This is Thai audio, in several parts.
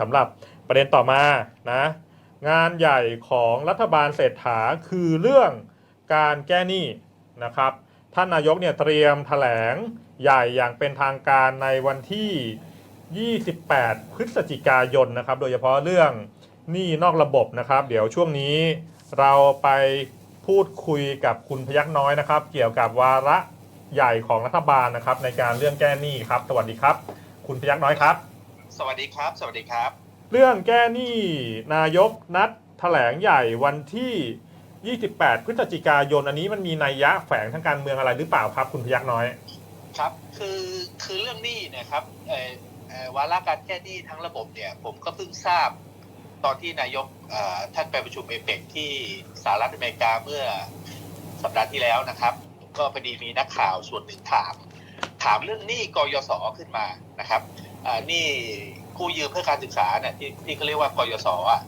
สำหรับประเด็นต่อมานะงานใหญ่ของรัฐบาลเศรษฐาคือเรื่องการแก้หนี้นะครับท่านนายกเนี่ยเตรียมแถลงใหญ่อย่างเป็นทางการในวันที่ 28 พฤศจิกายนนะครับ โดยเฉพาะเรื่องหนี้นอกระบบนะครับ เดี๋ยวช่วงนี้เราไปพูดคุยกับคุณพยักน้อยนะครับ เกี่ยวกับวาระใหญ่ของรัฐบาลนะครับ ในการเรื่องแก้หนี้ครับ สวัสดีครับ คุณพยักน้อยครับ สวัสดีครับ สวัสดีครับ เรื่องแก้หนี้นายกนัดแถลงใหญ่วันที่ 28 พฤศจิกายน อันนี้มันมีนัยยะแฝงทางการเมืองอะไรหรือเปล่าครับ คุณพยักน้อย ครับ คือคือเรื่องหนี้เนะครับเอ่อเอ่อวาระการแก้หนี้ทั้งระบบเนี่ยผมก็เพิ่งทราบ ตอนที่นายกเอ่อท่านไปประชุมเอเปกที่สหรัฐอเมริกาเมื่อสัปดาห์ที่แล้วนะครับ ก็พอดีมีนักข่าวส่วนหนึ่งถาม ถามเรื่องหนี้กยศขึ้นมานะครับอ่าห นี้กู้ยืมเพื่อการศึกษาเนี่ยที่ที่เขาเรียกว่ากยศอะ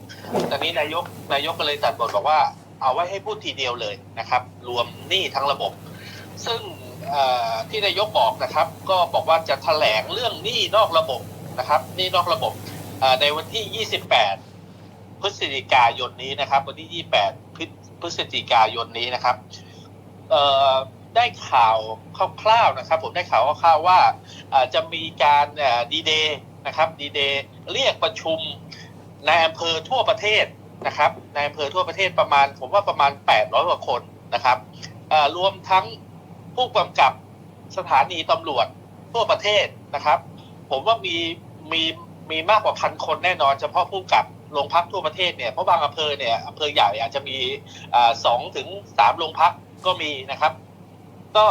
ตอนนี้นายกนายกก็เลยตัดบทบอกว่า เอาไว้ให้พูดทีเดียวเลยนะครับ รวมหนี้ทั้งระบบ ซึ่งที่นายกบอกนะครับ ก็บอกว่าจะแถลงเรื่องหนี้นอกระบบนะครับหนี้นอกระบบในวันที่ 28 พฤศจิกายนนี้นะครับ วันที่ 28 พฤศจิกายนนี้นะครับ ได้ข่าวคร่าวๆนะครับ ผมได้ข่าวคร่าวๆว่าจะมีการดีเดย์นะครับดีเดย์เรียกประชุมในอำเภอทั่วประเทศนะครับในอำเภอทั่วประเทศประมาณ ผมว่าประมาณ 800 กว่าคนนะครับรวมทั้งผู้กำกับสถานีตำรวจทั่วประเทศนะครับ ผมว่ามีมีมีมากกว่าพันคนแน่นอนเฉพาะผู้กำกับโรงพักทั่วประเทศเนี่ยเพราะบางอำเภอเนี่ยอำเภอใหญ่อาจจะมีสองถึงสามโรงพักก็มีนะครับ ก็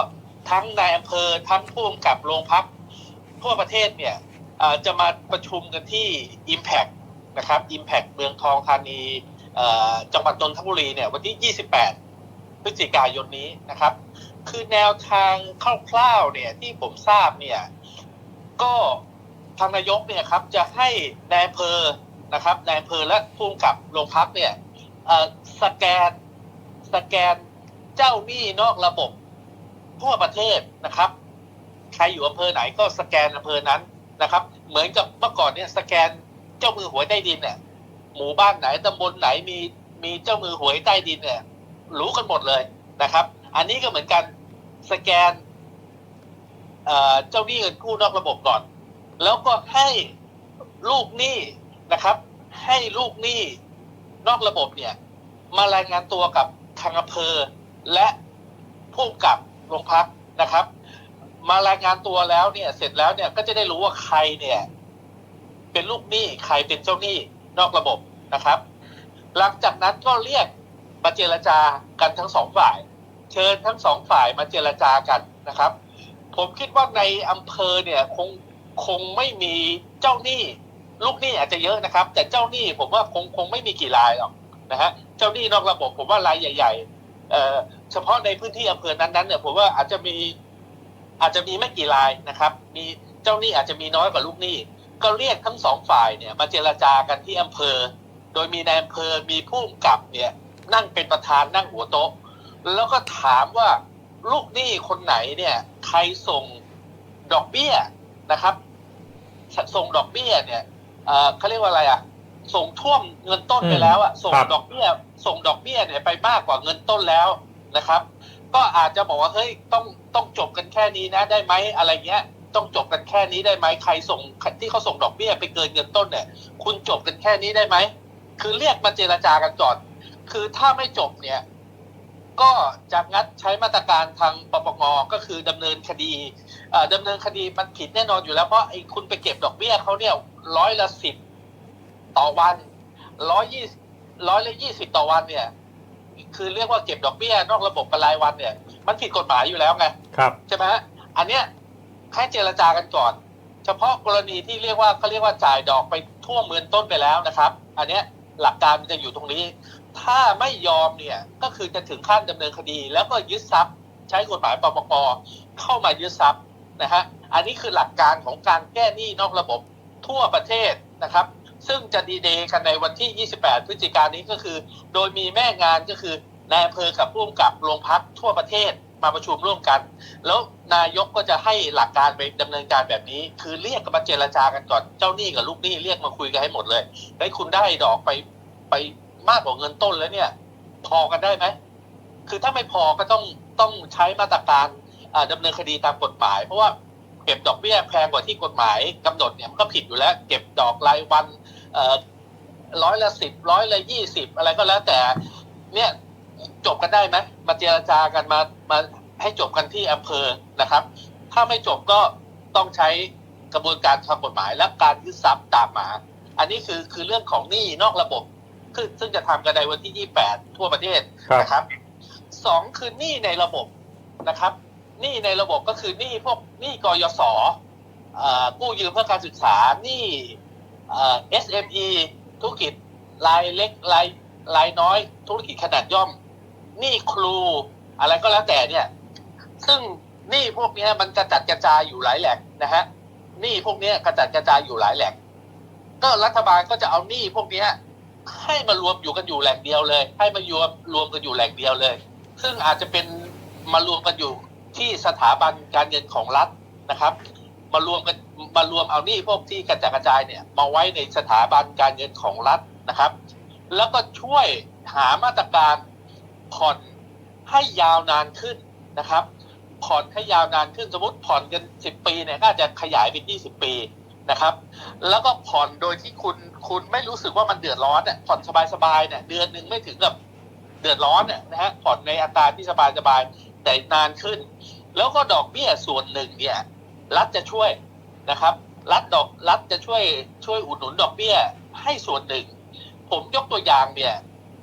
ทั้งนายอำเภอทั้งผู้กำกับโรงพักทั่วประเทศเนี่ยจะมาประชุมกันที่ Impact นะครับ Impact เมืองทองธานีจังหวัดนนทบุรีเนี่ยวันที่ 28 พฤศจิกายนนี้นะครับ คือแนวทางคร่าวๆเนี่ยที่ผมทราบเนี่ยก็ทางนายกเนี่ยครับจะให้นายอำเภอนะครับนายอำเภอและผู้กำกับโรงพักเนี่ยสแกนสแกนเจ้าหนี้นอกระบบ ทั่วประเทศนะครับ ใครอยู่อำเภอไหนก็สแกนอำเภอนั้นนะครับ เหมือนกับเมื่อก่อนเนี่ยสแกนเจ้ามือหวยใต้ดินเนี่ยหมู่บ้านไหนตำบลไหนมีมีเจ้ามือหวยใต้ดินเนี่ย รู้กันหมดเลยนะครับ อันนี้ก็เหมือนกันสแกนเจ้าหนี้เงินกู้นอกระบบก่อน แล้วก็ให้ลูกหนี้นะครับ ให้ลูกหนี้นอกระบบเนี่ย มารายงานตัวกับทางอำเภอและผู้กับ โรงพักนะครับ มารายงานตัวแล้วเนี่ย เสร็จแล้วเนี่ยก็จะได้รู้ว่าใครเนี่ย เป็นลูกหนี้ใครเป็นเจ้าหนี้นอกระบบนะครับ หลังจากนั้นก็เรียกมาเจรจากันทั้งสองฝ่าย เชิญทั้งสองฝ่ายมาเจรจากันนะครับ ผมคิดว่าในอำเภอเนี่ยคงคงไม่มีเจ้าหนี้ ลูกหนี้อาจจะเยอะนะครับ แต่เจ้าหนี้ผมว่าคงคงไม่มีกี่รายหรอกนะฮะเจ้าหนี้นอกระบบผมว่ารายใหญ่ ๆ เอ่อเฉพาะในพื้นที่อำเภอนั้นๆเนี่ยผมว่าอาจจะมีอาจจะมีไม่กี่รายนะครับ มีเจ้าหนี้อาจจะมีน้อยกว่าลูกหนี้ ก็เรียกทั้งสองฝ่ายเนี่ยมาเจรจากันที่อำเภอ โดยมีนายอำเภอมีผู้กำกับเนี่ยนั่งเป็นประธานนั่งหัวโต๊ะ แล้วก็ถามว่าลูกหนี้คนไหนเนี่ยใครส่งดอกเบี้ยนะครับ ส่งดอกเบี้ยเนี่ยเอ่อเขาเรียกว่าอะไรอะ ส่งท่วมเงินต้นไปแล้วอะส่งครับดอกเบี้ย ส่งดอกเบี้ยเนี่ยไปมากกว่าเงินต้นแล้ว นะครับ ก็อาจจะบอกว่าเฮ้ยต้องต้องจบกันแค่นี้นะได้ไหมอะไรเงี้ย ต้องจบกันแค่นี้ได้ไหมใครส่งที่เขาส่งดอกเบี้ยไปเกินเงินต้นเนี่ย คุณจบกันแค่นี้ได้ไหมคือเรียกมาเจรจากันก่อนคือถ้าไม่จบเนี่ย ก็จะงัดใช้มาตรการทางปปงก็คือดำเนินคดีเอ่อดำเนินคดีมันผิดแน่นอนอยู่แล้วเพราะไอ้คุณไปเก็บดอกเบี้ยเขาเนี่ยร้อยละสิบต่อวันร้อยยี่ร้อยละยี่สิบต่อวันเนี่ย คือเรียกว่าเก็บดอกเบี้ยนอกระบบเป็นรายวันเนี่ย มันผิดกฎหมายอยู่แล้วไงครับใช่ไหมฮะอันเนี้ยให้เจรจากันก่อน เฉพาะกรณีที่เรียกว่าเขาเรียกว่าจ่ายดอกไปทั่วเมือนต้นไปแล้วนะครับ อันเนี้ยหลักการมันจะอยู่ตรงนี้ ถ้าไม่ยอมเนี่ยก็คือจะถึงขั้นดำเนินคดี แล้วก็ยึดทรัพย์ใช้กฎหมายปปกเข้ามายึดทรัพย์นะฮะอันนี้คือหลักการของการแก้หนี้นอกระบบทั่วประเทศนะครับ ซึ่งจะดีเดย์กันในวันที่ 28 พฤศจิกายนนี้ก็คือ โดยมีแม่งานก็คือนายอำเภอกับผู้กำกับโรงพักทั่วประเทศมาประชุมร่วมกัน แล้วนายกก็จะให้หลักการไปดำเนินการแบบนี้ คือเรียกกันมาเจรจากันก่อนเจ้าหนี้กับลูกหนี้เรียกมาคุยกันให้หมดเลยได้คุณได้ดอกไปไปมากกว่าเงินต้นแล้วเนี่ย พอกันได้ไหมคือถ้าไม่พอก็ต้องต้องใช้มาตรการอ่าดำเนินคดีตามกฎหมาย เพราะว่าเก็บดอกเบี้ยแพงกว่าที่กฎหมายกำหนดเนี่ยมันก็ผิดอยู่แล้ว เก็บดอกรายวัน ร้อยละสิบร้อยละยี่สิบอะไรก็แล้วแต่ เนี่ยจบกันได้ไหมมาเจรจากันมามาให้จบกันที่อำเภอนะครับ ถ้าไม่จบก็ต้องใช้กระบวนการทางกฎหมาย และการยึดทรัพย์ตามมา อันนี้คือคือเรื่องของหนี้นอกระบบคือซึ่งจะทำกันในวันที่ 28 ทั่วประเทศนะครับสองคือหนี้ในระบบนะครับหนี้ในระบบก็คือหนี้พวกหนี้กยศเอ่อกู้ยืมเพื่อการศึกษาหนี้เอ่อ SME ธุรกิจรายเล็กรายรายน้อย ธุรกิจขนาดย่อมหนี้ครู อะไรก็แล้วแต่เนี่ย ซึ่งหนี้พวกนี้มันกระจัดกระจายอยู่หลายแหล่งนะฮะหนี้พวกนี้กระจัดกระจายอยู่หลายแหล่งก็รัฐบาลก็จะเอาหนี้พวกนี้ให้มารวมอยู่กันอยู่แหล่งเดียวเลย ให้มารวมรวมกันอยู่แหล่งเดียวเลย ซึ่งอาจจะเป็นมารวมกันอยู่ที่สถาบันการเงินของรัฐนะครับ มารวมกันมารวมเอานี้พวกที่กระจายกระจายเนี่ยมาไว้ในสถาบันการเงินของรัฐนะครับ แล้วก็ช่วยหามาตรการผ่อนให้ยาวนานขึ้นนะครับ ผ่อนให้ยาวนานขึ้นสมมติผ่อนกัน10ปีเนี่ยก็จะขยายเป็น20ปีนะครับ แล้วก็ผ่อนโดยที่คุณคุณไม่รู้สึกว่ามันเดือดร้อนเนี่ยผ่อนสบายๆเนี่ยเดือนหนึ่งไม่ถึงกับเดือดร้อนเนี่ยนะฮะผ่อนในอัตราที่สบายๆแต่นานขึ้น แล้วก็ดอกเบี้ยส่วนหนึ่งเนี่ย รัฐจะช่วยนะครับ รัฐดอกรัฐจะช่วยช่วยอุดหนุนดอกเบี้ยให้ส่วนหนึ่ง ผมยกตัวอย่างเนี่ย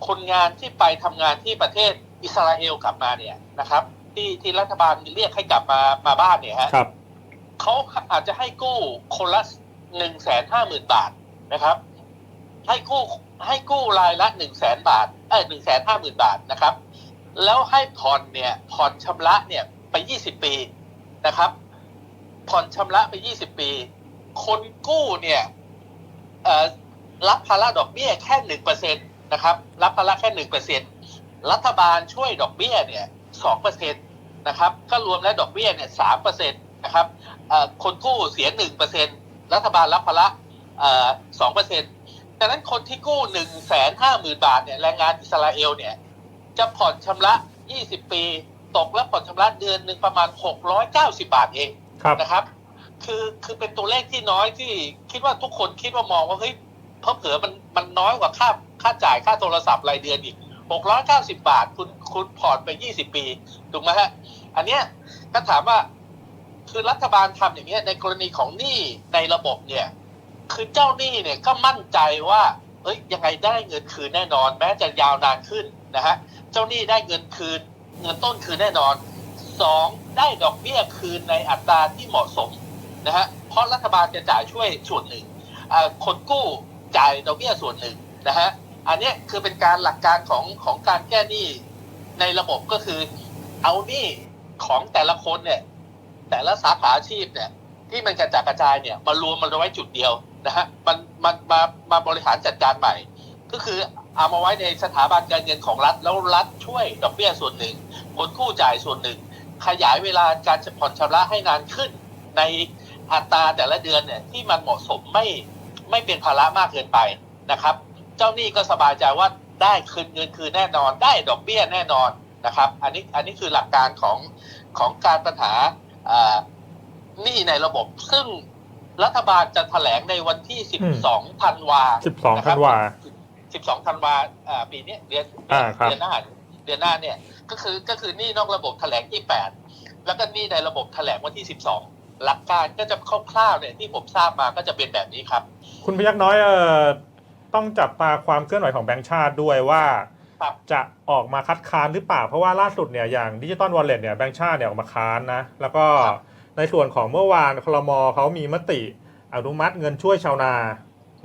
คนงานที่ไปทำงานที่ประเทศอิสราเอลกลับมาเนี่ยนะครับ ที่ที่รัฐบาลเรียกให้กลับมามาบ้านเนี่ยฮะครับเขาอาจจะให้กู้คนละหนึ่งแสนห้าหมื่นบาทนะครับ ให้กู้ให้กู้รายละหนึ่งแสนบาทเออหนึ่งแสนห้าหมื่นบาทนะครับ แล้วให้ผ่อนเนี่ยผ่อนชำระเนี่ยไปยี่สิบปีนะครับ ผ่อนชำระไปยี่สิบปี คนกู้เนี่ยรับภาระดอกเบี้ยแค่หนึ่งเปอร์เซ็นตนะครับ รับภาระแค่หนึ่งเปอร์เซ็นรัฐบาลช่วยดอกเบี้ยเนี่ยสองเปอร์เซ็นตนะครับ ก็รวมแล้วดอกเบี้ยเนี่ยสามเปอร์เซ็นตนะครับคนกู้เสียหนึ่งเปอร์เซ็นรัฐบาลรับภาระสองเปอร์เซ็นต์ดังนั้นคนที่กู้หนึ่งแสนห้าหมื่นบาทเนี่ยแรงงานอิสราเอลเนี่ยจะผ่อนชำระยี่สิบปี ตกแล้วผ่อนชำระเดือนหนึ่งประมาณหกร้อยเก้าสิบาทเอง นะครับ คือคือเป็นตัวเลขที่น้อยที่คิดว่าทุกคนคิดว่ามองว่าเฮ้ยเพราะเผื่อมันมันน้อยกว่าค่าค่าจ่ายค่าโทรศัพท์รายเดือนอีกหกร้อยเก้าสิบาท คุณคุณผ่อนไปยี่สิบปีถูกไหมฮะ อันเนี้ยก็ถามว่าคือรัฐบาลทำอย่างเงี้ยในกรณีของหนี้ในระบบเนี่ย คือเจ้าหนี้เนี่ยก็มั่นใจว่าเอ้ยยังไงได้เงินคืนแน่นอน แม้จะยาวนานขึ้นนะฮะเจ้าหนี้ได้เงินคืน เงินต้นคืนแน่นอนสอง ได้ดอกเบี้ยคืนในอัตราที่เหมาะสมนะฮะเพราะรัฐบาลจะจ่ายช่วยส่วนหนึ่งคนกู้จ่ายดอกเบี้ยส่วนหนึ่งนะฮะอันนี้คือเป็นการหลักการของของการแก้หนี้ในระบบก็คือ เอาหนี้ของแต่ละคนเนี่ย แต่ละสาขาอาชีพเนี่ย ที่มันกระจายกระจายเนี่ยมารวมมันไว้จุดเดียวนะฮะมันมันมามาบริหารจัดการใหม่ ก็คือเอามาไว้ในสถาบันการเงินของรัฐแล้วรัฐช่วยดอกเบี้ยส่วนหนึ่งคนกู้จ่ายส่วนหนึ่ง ขยายเวลาการผ่อนชำระให้นานขึ้น ในอัตราแต่ละเดือนเนี่ยที่มันเหมาะสมไม่ไม่เป็นภาระมากเกินไปนะครับ เจ้าหนี้ก็สบายใจว่าได้คืนเงินคืนแน่นอน ได้ดอกเบี้ยแน่นอนนะครับ อันนี้อันนี้คือหลักการของของการปัญหาอ่าหนี้ในระบบ ซึ่งรัฐบาลจะแถลงในวันที่ 12ธันวาสิบสองธันวา12ธันวาอ่าปีเนี้ยเดือนอ่าครับเดือนหน้าเดือนหน้าเนี่ยก็คือก็คือหนี้นอกระบบแถลงที่ 8 แล้วก็หนี้ในระบบแถลงวันที่ 12 หลักการก็จะคร่าวๆเนี่ยที่ผมทราบมาก็จะเป็นแบบนี้ครับ คุณพยักน้อยเอ่อต้องจับตาความเคลื่อนไหวของแบงก์ชาติด้วยว่าครับจะออกมาคัดค้านหรือเปล่า เพราะว่าล่าสุดเนี่ยอย่างดิจิตอลวอลเล็ตเนี่ยแบงก์ชาติเนี่ยออกมาค้านนะแล้วก็ครับในส่วนของเมื่อวานคลมเขามีมติอนุมัติเงินช่วยชาวนา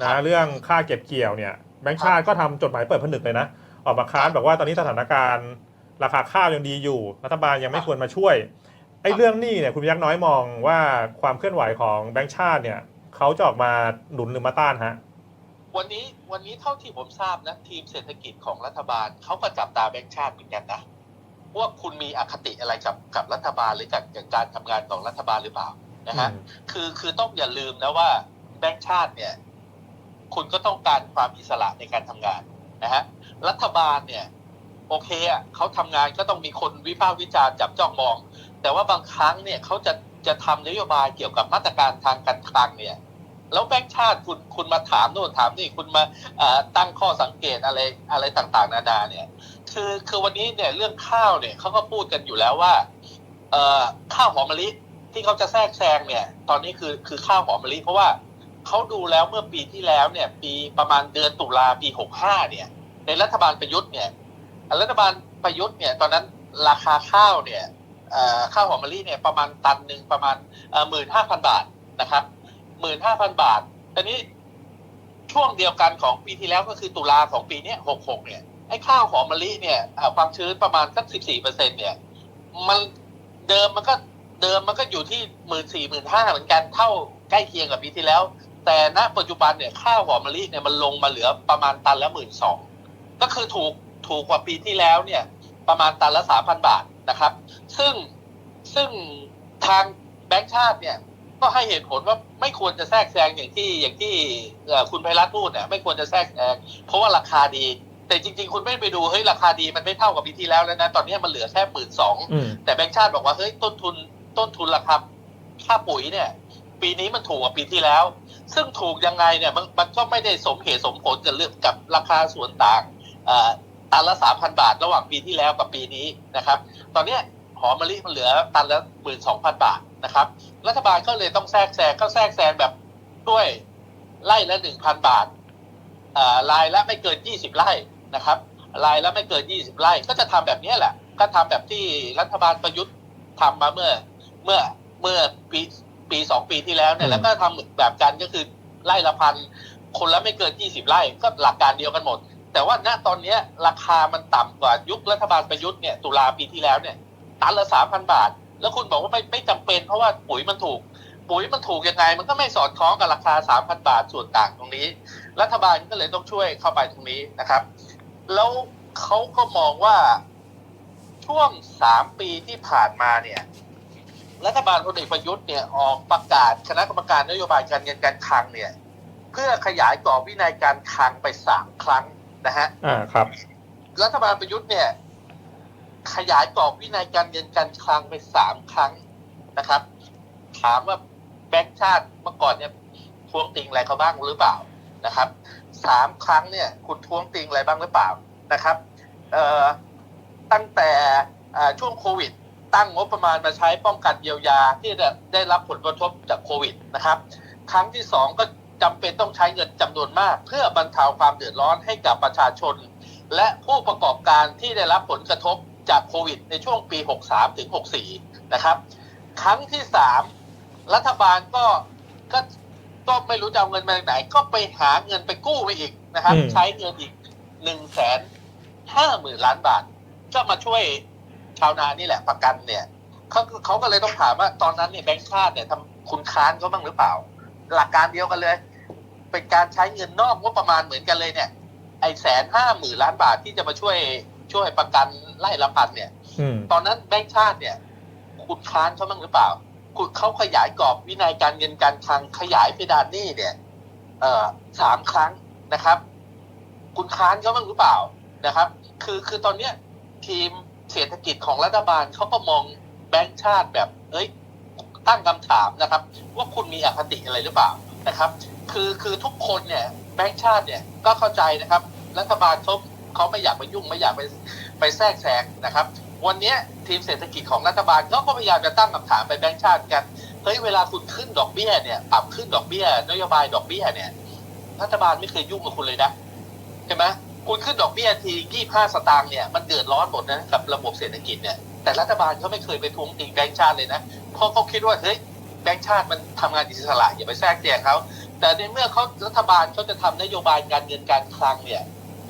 ครันะบเรื่องค่าเก็บเกี่ยวเนี่ยแบงก์ชาติก็ทำจดหมายเปิดผนึกเลยนะ ออกมาค้านบอกว่าตอนนี้สถานการณ์ราคาข้าวยังดีอยู่ รัฐบาลยังไม่ควรมาช่วยไอ้เรื่องหนี้เนี่ยคุณพยักน้อยมองว่าความเคลื่อนไหวของแบงก์ชาติเนี่ยเขาจะออกมาหนุนหรือมาต้านฮะวันนี้วันนี้เท่าที่ผมทราบนะทีมเศรษฐกิจของรัฐบาลเขาก็จับตาแบงก์ชาติเหมือนกันนะว่าคุณมีอคติอะไรกับกับรัฐบาลหรือกับกับการทำงานของรัฐบาลหรือเปล่านะฮะคือคือต้องอย่าลืมนะว่าแบงก์ชาติเนี่ย คุณก็ต้องการความอิสระในการทำงาน นะฮะรัฐบาลเนี่ยโอเคอะเขาทำงานก็ต้องมีคนวิพากษ์วิจารณ์จับจ้องมอง แต่ว่าบางครั้งเนี่ยเขาจะจะทำนโยบายเกี่ยวกับมาตรการทางการคลังเนี่ยแล้วแบงก์ชาติคุณคุณมาถามโน่นถามนี่คุณมาตั้งข้อสังเกตอะไรอะไรต่างๆ นานาเนี่ยคือคือวันนี้เนี่ยเรื่องข้าวเนี่ยเขาก็พูดกันอยู่แล้วว่าข้าวหอมมะลิที่เขาจะแทรกแซงเนี่ย ตอนนี้คือคือข้าวหอมมะลิเพราะว่า เขาดูแล้วเมื่อปีที่แล้วเนี่ย ปีประมาณเดือนตุลาปีหกห้าเนี่ย ในรัฐบาลประยุทธ์เนี่ยรัฐบาลประยุทธ์เนี่ย ตอนนั้นราคาข้าวเนี่ยข้าวหอมมะลิเนี่ยประมาณตันหนึ่งประมาณหมื่นห้าพันบาทนะครับหมื่นห้าพันบาทตอนนี้ช่วงเดียวกันของปีที่แล้วก็คือตุลาของปีนี้หกหกเนี่ยไอ้ข้าวหอมมะลิเนี่ยความชื้นประมาณสักสิบสี่เปอร์เซ็นเนี่ยมันเดิมมันก็เดิมมันก็อยู่ที่หมื่นสี่หมื่นห้าเหมือนกันเท่าใกล้เคียงกับปีที่แล้ว แต่ณปัจจุบันเนี่ยข้าวหอมมะลิเนี่ยมันลงมาเหลือประมาณตันละหมื่นสองก็คือถูกถูกกว่าปีที่แล้วเนี่ยประมาณตันละสามพันบาทนะครับ ซึ่งซึ่งทางแบงก์ชาติเนี่ยก็ให้เหตุผลว่าไม่ควรจะแทรกแซงอย่างที่อย่างที่เอ่อคุณไพรัตน์พูดเนี่ยไม่ควรจะแทรกแซงเพราะว่าราคาดี แต่จริง ๆ คุณไม่ไปดูเฮ้ยราคาดีมันไม่เท่ากับปีที่แล้วแล้วนะตอนนี้มันเหลือแค่หมื่นสองอืมแต่แบงก์ชาติบอกว่าเฮ้ยต้นทุนต้นทุนราคาค่าปุ๋ยเนี่ย ปีนี้มันถูกกว่าปีที่แล้ว ซึ่งถูกยังไงเนี่ยมันมันก็ไม่ได้สมเหตุสมผลกับเรื่องกับราคาส่วนต่างตันละสามพันบาทระหว่างปีที่แล้วกับปีนี้นะครับ ตอนเนี้หอมมะลิมันเหลือตันละหมื่นสองพันบาทนะครับรัฐบาลก็เลยต้องแทรกแซงก็แทรกแซงแบบด้วยไร่ละหนึ่งพันบาทเอ่อรายละไม่เกินยี่สิบไร่นะครับรายละไม่เกินยี่สิบไร่ก็จะทำแบบนี้แหละ ก็ทำแบบที่รัฐบาลประยุทธ์ทำมาเมื่อเมื่อเมื่อปี ปีสองปีที่แล้วเนี่อืยมแล้วก็ทำแบบกันก็คือไร่ละพันคนละไม่เกินยี่สิบไร่ก็หลักการเดียวกันหมด แต่ว่าณตอนเนี้ยราคามันต่ำกว่ายุครัฐบาลประยุทธ์เนี่ยตุลาปีที่แล้วเนี่ยตันละสามพันบาท แล้วคุณบอกว่าไม่ไม่จำเป็นเพราะว่าปุ๋ยมันถูก ปุ๋ยมันถูกยังไง มันก็ไม่สอดคล้องกับราคาสามพันบาทส่วนต่างตรงนี้ รัฐบาลก็เลยต้องช่วยเข้าไปตรงนี้นะครับ แล้วเขาก็มองว่าช่วงสามปีที่ผ่านมาเนี่ย รัฐบาลพลเอกประยุทธ์เนี่ยออกประกาศคณะกรรมการนโยบายการเงินการคลังเนี่ย เพื่อขยายกรอบวินัยการคลังไปสามครั้งนะฮะอ่าครับรัฐบาลประยุทธ์เนี่ย ขยายกรอบวินัยการเงินการคลังไปสามครั้งนะครับ ถามว่าแบงก์ชาติเมื่อก่อนเนี่ยทวงติงอะไรเขาบ้างหรือเปล่านะครับสามครั้งเนี่ย คุณทวงติงอะไรบ้างหรือเปล่านะครับ เอ่อตั้งแต่อ่าช่วงโควิด ตั้งงบประมาณมาใช้ป้องกันเยียวยาที่จะได้รับผลกระทบจากโควิดนะครับ ครั้งที่สองก็จำเป็นต้องใช้เงินจำนวนมาก เพื่อบรรเทาความเดือดร้อนให้กับประชาชน และผู้ประกอบการที่ได้รับผลกระทบจากโควิด ในช่วงปี 63 ถึง 64 นะครับ ครั้งที่ 3 รัฐบาลก็ก็ก็ไม่รู้จะเอาเงินมาจากไหน ก็ไปหาเงินไปกู้ไปอีกนะครับอืมใช้เงินอีก1นึ่งแสนห้าหมื่นล้านบาท ก็มาช่วย ชาวนานี่แหละประกันเนี่ยเขาเขาก็เลยต้องถามว่าตอนนั้นเนี่ยแบงก์ชาติเนี่ยทำคุณค้านเขาบ้างหรือเปล่า หลักการเดียวกันเลย เป็นการใช้เงินนอกงบประมาณเหมือนกันเลยเนี่ย ไอ้แสนห้าหมื่นล้านบาทที่จะมาช่วยช่วยประกันไล่ละพันเนี่ยอืมตอนนั้นแบงก์ชาติเนี่ยคุณค้านเขาบ้างหรือเปล่าคุณเขาขยายกรอบวินัยการเงินการคลังขยายเพดานหนี้เนี่ย เอ่อสามครั้งนะครับ คุณค้านเขาบ้างหรือเปล่านะครับ คือคือตอนเนี้ยทีม เศรษฐกิจของรัฐบาลเขาก็มองแบงก์ชาติแบบเอ้ยตั้งคำถามนะครับ ว่าคุณมีอคติอะไรหรือเปล่านะครับ คือคือทุกคนเนี่ยแบงก์ชาติเนี่ยก็เข้าใจนะครับ รัฐบาลเขาเขาไม่อยากไปยุ่งไม่อยากไปไปแทรกแซงนะครับ วันนี้ทีมเศรษฐกิจของรัฐบาลเขาก็พยายามจะตั้งคำถามไปแบงก์ชาติกันเฮ้ยเวลาคุณขึ้นดอกเบี้ยเนี่ยปรับขึ้นดอกเบี้ยนโยบายดอกเบี้ยเนี่ยรัฐบาลไม่เคยยุ่งกับคุณเลยนะใช่ไหม คุณขึ้นดอกเบี้ยทียี่ห้าสตางค์เนี่ยมันเดือดร้อนหมดนะกับระบบเศรษฐกิจเนี่ยแต่รัฐบาลเขาไม่เคยไปทวงติงแบงก์ชาติเลยนะเพราะเขาคิดว่าเฮ้ยแบงก์ชาติมันทำงานอิสระอย่าไปแทรกแซงเขาแต่ในเมื่อเขารัฐบาลเขาจะทำนโยบายการเงินการคลังเนี่ย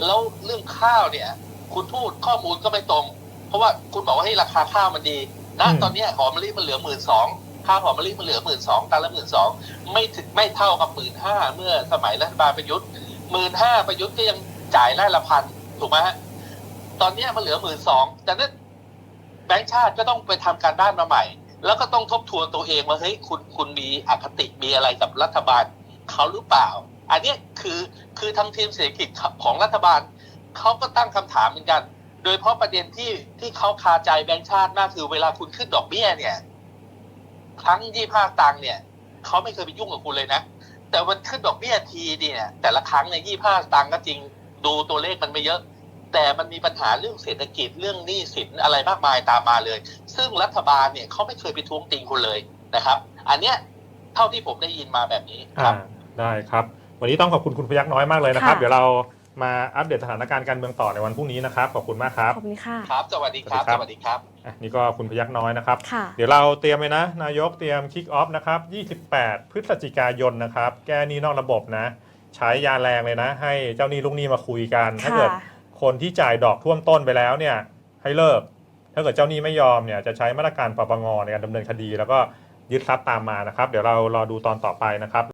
แล้วเรื่องข้าวเนี่ย คุณพูดข้อมูลก็ไม่ตรง เพราะว่าคุณบอกว่าให้ยราคาข้าวมันดีณอืมตอนเนี้ยหอมมะลิมันเหลือหมื่นสองข้าวหอมมะลิมันเหลือหมื่นสองตันละหมื่นสองไม่ถึงไม่เท่ากับหมื่นห้าเมื่อสมัยรัฐบาลประยุทธ์หมื่นห้าประยุทธ์ก็ยัง จ่ายไร่ละพันถูกไหมฮะตอนนี้มันเหลือหมื่นสองแต่นั้นแบงก์ชาติก็ต้องไปทำการบ้านมาใหม่ แล้วก็ต้องทบทวนตัวเองว่าเฮ้ยคุณคุณมีอคติมีอะไรกับรัฐบาลเขาหรือเปล่า อันนี้คือคือทางทีมเศรษฐกิจของรัฐบาลเขาก็ตั้งคำถามเหมือนกัน โดยเฉพาะประเด็นที่ที่เขาคาใจแบงก์ชาติมากคือเวลาคุณขึ้นดอกเบี้ยเนี่ยครั้งยี่ห้าตังเนี่ยเขาไม่เคยไปยุ่งกับคุณเลยนะ แต่วันขึ้นดอกเบี้ยทีเนี่ย แต่ละครั้งในยี่ห้าตังก็จริง ดูตัวเลขมันไม่เยอะ แต่มันมีปัญหาเรื่องเศรษฐกิจเรื่องหนี้สินอะไรมากมายตามมาเลย ซึ่งรัฐบาลเนี่ยเขาไม่เคยไปทวงติงคุณเลยนะครับ อันเนี้ยเท่าที่ผมได้ยินมาแบบนี้คอ่ารับได้ครับ วันนี้ต้องขอบคุณคุณพยักน้อยมากเลยนะครับค่ะเดี๋ยวเรามาอัปเดตสถานการณ์การเมืองต่อในวันพรุ่งนี้นะครับ ขอบคุณมากครับ ขอบคุณค่ะ ครับ สวัสดีครับ สวัสดีครับสวัสดีครับอะนี่ก็คุณพยักน้อยนะครับค่ะเดี๋ยวเราเตรียมไว้นะ นายกเตรียมคิกออฟนะครับ 28 พฤศจิกายนนะครับ แก้หนี้นอกระบบนะ ใช้ยาแรงเลยนะ ให้เจ้าหนี้ลูกหนี้มาคุยกัน ถ้าเกิดค่ะคนที่จ่ายดอกท่วมต้นไปแล้วเนี่ยให้เลิก ถ้าเกิดเจ้าหนี้ไม่ยอมเนี่ยจะใช้มาตรการปปงในการดำเนินคดี แล้วก็ยึดทรัพย์ตามมานะครับ เดี๋ยวเรารอดูตอนต่อไปนะครับ